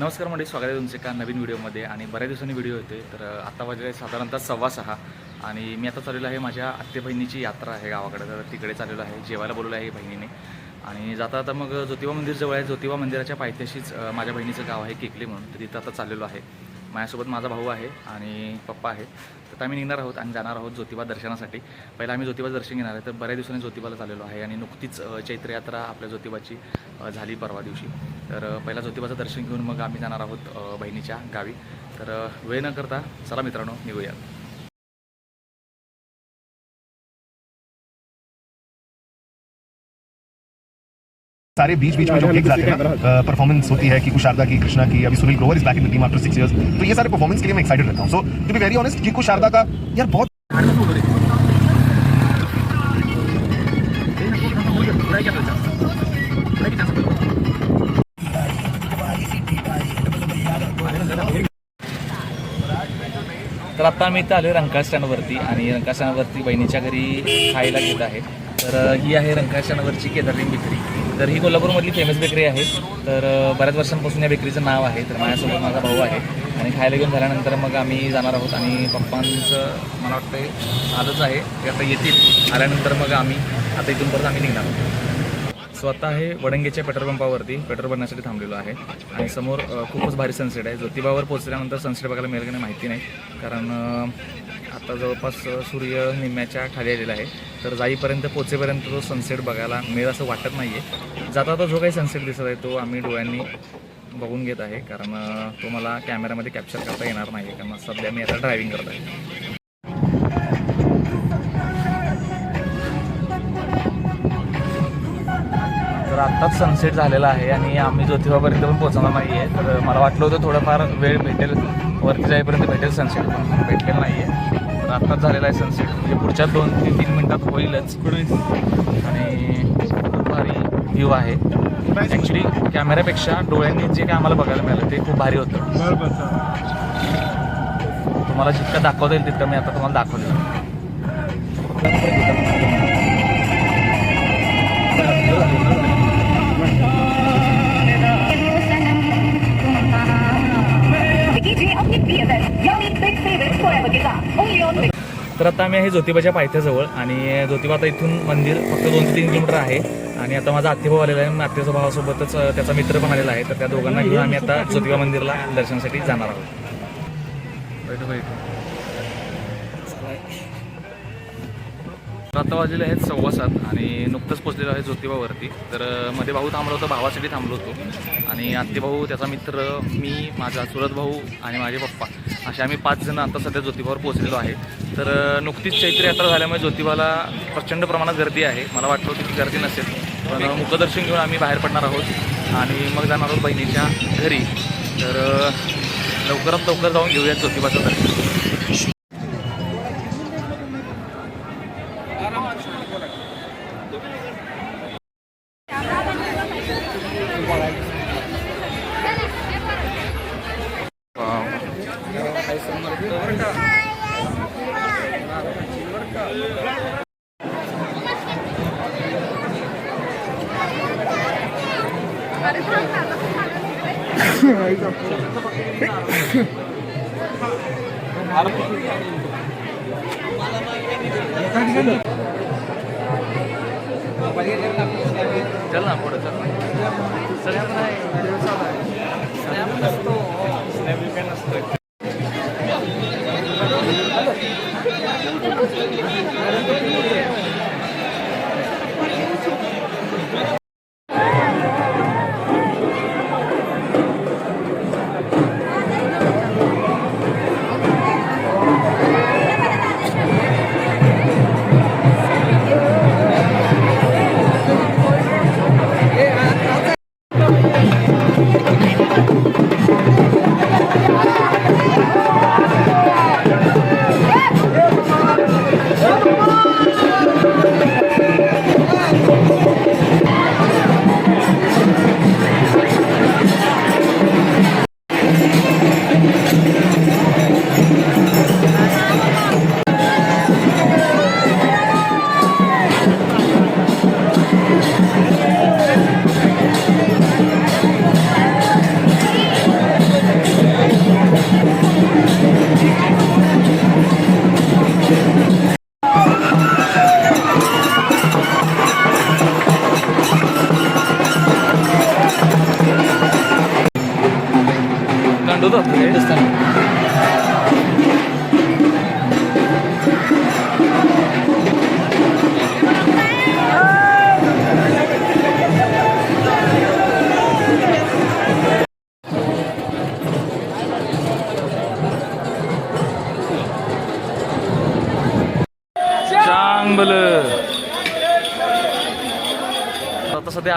नमस्कार मंडळी स्वागत आहे तुमचे एका नवीन व्हिडिओमध्ये. आणि बऱ्याच दिवसांनी व्हिडिओ येते तर आत्ता आता वाजले साधारणतः सव्वा सहा. आणि मी आता चाललेलो आहे माझ्या आत्ते बहिणीची यात्रा आहे गावाकडे. तर तिकडे चाललेलो आहे जेवायला बोलवलं आहे बहिणीने. आणि जाता आता मग ज्योतिबा मंदिर जवळ आहे. ज्योतिबा मंदिराच्या पायथ्याशीच माझ्या बहिणीचं गाव आहे केकली म्हणून. तर तिथं आता चाललेलो आहे. माझ्यासोबत माझा भाऊ आहे आणि पप्पा आहे. तर आम्ही निघणार आहोत आणि जाणार आहोत ज्योतिबा दर्शनासाठी. पहिला आम्ही ज्योतिबा दर्शन घेणार आहे तर बऱ्याच दिवसांनी ज्योतिबाला चाललेलो आहे आणि नुकतीच चैत्रयात्रा आपल्या ज्योतिबाची झाली परवा दिवशी. तर पहिला ज्योतिबाचं दर्शन घेऊन मग आम्ही जाणार आहोत बहिणीच्या गावी. तर वेळ न करता चला मित्रांनो निघूया. सारे बीच बीच में जो गिग्स आते हैं परफॉर्मेंस होती है कि कुछ शारदा की कृष्णा की अभी Sunil Grover is back in the team after six years तो ये सारे परफॉर्मेंस के लिए मैं एक्साइटेड रहता हूँ। So to be very honest की शारदा का यार बहुत तर आता आम्ही इथं आलो रंकाळ स्टँडवरती आणि रंकाळ स्टँडवरती बहिणीच्या घरी खायला घेत आहे. तर ही आहे रंकाळ स्टँडवरची केदारलिंग बेकरी तर ही कोल्हापूरमधली फेमस बेकरी आहे. तर बऱ्याच वर्षांपासून या बेकरीचं नाव आहे. तर माझ्यासोबत माझा भाऊ आहे. आणि खायला घेऊन झाल्यानंतर मग आम्ही जाणार आहोत आणि पप्पांचं मला वाटतं आलंच आहे. ते आता येतील. आल्यानंतर मग आम्ही आता इथून परत आम्ही निघणार आहोत. स्वतः हे वडंगेच्या पेट्रोल पंपावरती पेट्रोल भरण्यासाठी थांबलेलो आहे. आणि समोर खूपच भारी सनसेट आहे. ज्योतिबावर पोहोचल्यानंतर सनसेट बघायला मिळेल की नाही माहिती नाही. कारण आता जवळपास सूर्य निम्म्याच्या खाली आलेला आहे. तर जाईपर्यंत पोचेपर्यंत तो सनसेट बघायला मिळेल असं वाटत नाही आहे जाता जाता जो काही सनसेट दिसत आहे तो आम्ही डोळ्यांनी बघून घेत आहे. कारण तो मला कॅमेऱ्यामध्ये कॅप्चर करता येणार नाही कारण सध्या मी आता ड्रायव्हिंग करत आहे. तर आत्ताच सनसेट झालेला आहे आणि आम्ही ज्योतिबापर्यंत पण पोहोचणार नाही आहे तर मला वाटलं होतं थोडंफार वेळ भेटेल. वरती जाईपर्यंत भेटेल सनसेट पण भेटलेलं नाही आहे तर आत्ताच झालेला आहे सनसेट म्हणजे पुढच्या दोन ते तीन मिनटात होईलच. आणि खूप भारी व्ह्यू आहे. ॲक्च्युली कॅमेऱ्यापेक्षा डोळ्यांनी जे काय आम्हाला बघायला मिळालं ते खूप भारी होतं. तुम्हाला जितकं दाखवता येईल तितकं मी आता तुम्हाला दाखवलं DJ be तर आता आम्ही आहे ज्योतिबाच्या पायथ्याजवळ आणि ज्योतिबा आता इथून मंदिर फक्त दोन ते तीन किलोमीटर आहे. आणि आता माझा आत्तेभाऊ आलेला आहे. आत्तेच्या भावासोबतच त्याचा मित्र पण आलेला आहे. तर त्या दोघांना घेऊन आम्ही आता ज्योतिबा मंदिरला दर्शनासाठी जाणार आहोत. आता वाजलेले आहेत सव्वा सात आणि नुकतंच पोचलेलो आहे ज्योतिबावरती. तर मध्ये भाऊ थांबलो होतो भावासाठी थांबलो होतो. आणि आत्तेभाऊ त्याचा मित्र मी माझा सुरत भाऊ आणि माझे पप्पा. असे आम्ही पाच जण आता सध्या ज्योतिबावर पोचलेलो आहे. तर नुकतीच चैत्र यात्रा झाल्यामुळे ज्योतिबाला प्रचंड प्रमाणात गर्दी आहे. मला वाटलं होतं की गर्दी नसेल पण मुखदर्शन घेऊन आम्ही बाहेर पडणार आहोत आणि मग जाणार आहोत बहिणीच्या घरी. तर लवकरात लवकर जाऊन घेऊयात ज्योतिबाचं दर्शन. 아, 알았어. चल ना पुढे चल सगळ्यांना स्नॅप नसतो स्नॅप काय नसतो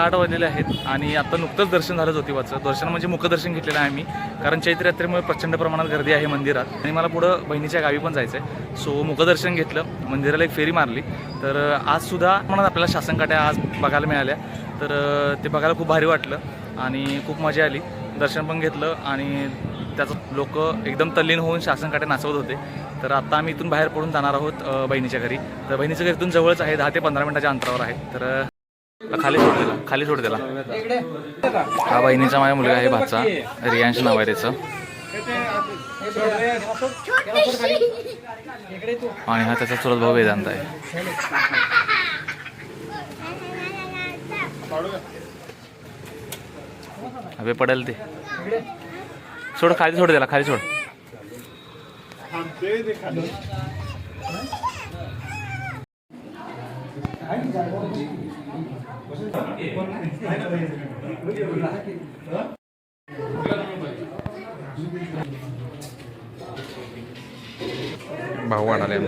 आठ वाजलेले आहेत आणि आता नुकतंच दर्शन झालं ज्योतिबाचं. दर्शन म्हणजे मुखदर्शन घेतलेलं आहे आम्ही. कारण चैत्र यात्रेमुळे प्रचंड प्रमाणात गर्दी आहे मंदिरात. आणि मला पुढं बहिणीच्या गावी पण जायचं आहे सो मुखदर्शन घेतलं. मंदिराला एक फेरी मारली. तर आजसुद्धा म्हणून म्हणत आपल्याला शासनकाट्या आज बघायला मिळाल्या. तर ते बघायला खूप भारी वाटलं. आणि खूप मजा आली. दर्शन पण घेतलं आणि त्याचं लोक एकदम तल्लीन होऊन शासनकाटे नाचवत होते. तर आता आम्ही इथून बाहेर पडून जाणार आहोत बहिणीच्या घरी. तर बहिणीचं घर इथून जवळच आहे. दहा ते पंधरा मिनिटाच्या अंतरावर आहे. तर खाली सोड दिला खाली सोड दिला हा बहिणीचा माझ्या मुलगा आहे भाचा रियांश नाव आहे त्याचं आणि हा त्याचा चुलत भाऊ वेदांत आहे. हवे पडेल ते. सोड खाली सोड दिला खाली सोड. भाऊ आणाले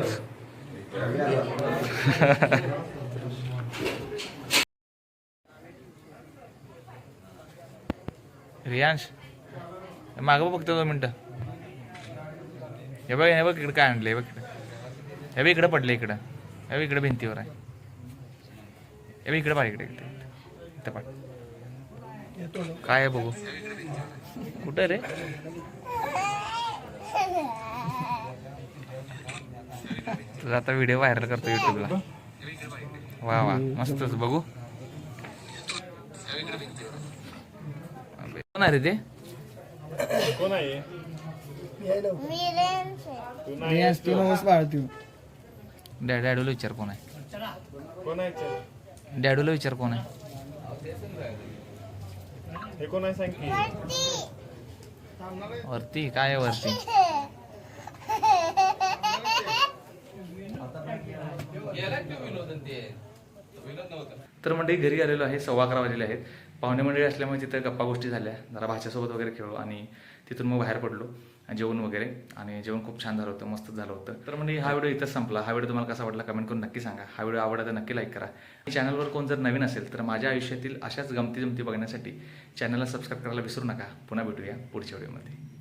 रियांश मागं बघतो दोन मिनटं. हे बघ हे बघ इकडं काय आणलं हे बघ इकडे. हे बघ इकडं पडलं इकडं. हे बघ इकडं भिंतीवर आहे. हे बघ इकडे पाय इकडे इकडे. इथं पाय काय आहे बघू. कुठं रे? तुझा आता व्हिडिओ व्हायरल करतो युट्यूबला वा वा. मस्तच. बघू. कोण आहे रे ते? बाळती डॅ डॅडूला विचार कोण आहे. डॅडूला विचार कोण आहे? वरती? काय आहे वरती? तर मंडळी घरी आलेलो आहे सव्वा अकरा वाजलेले आहेत. पाहुणे मंडळी असल्यामुळे तिथं गप्पा गोष्टी झाल्या. जरा भाच्यासोबत वगैरे खेळलो आणि तिथून मग बाहेर पडलो. जेवण वगैरे. आणि जेवण खूप छान झालं होतं मस्त झालं होतं. तर म्हणजे हा व्हिडिओ इथंच संपला. हा व्हिडिओ तुम्हाला कसा वाटला कमेंट करून नक्की सांगा. हा व्हिडिओ आवडला तर नक्की लाईक करा. चॅनलवर कोण जर नवीन असेल तर माझ्या आयुष्यातील अशाच गमती जमती बघण्यासाठी चॅनलला सबस्क्राईब करायला विसरू नका. पुन्हा भेटूया पुढच्या व्हिडिओमध्ये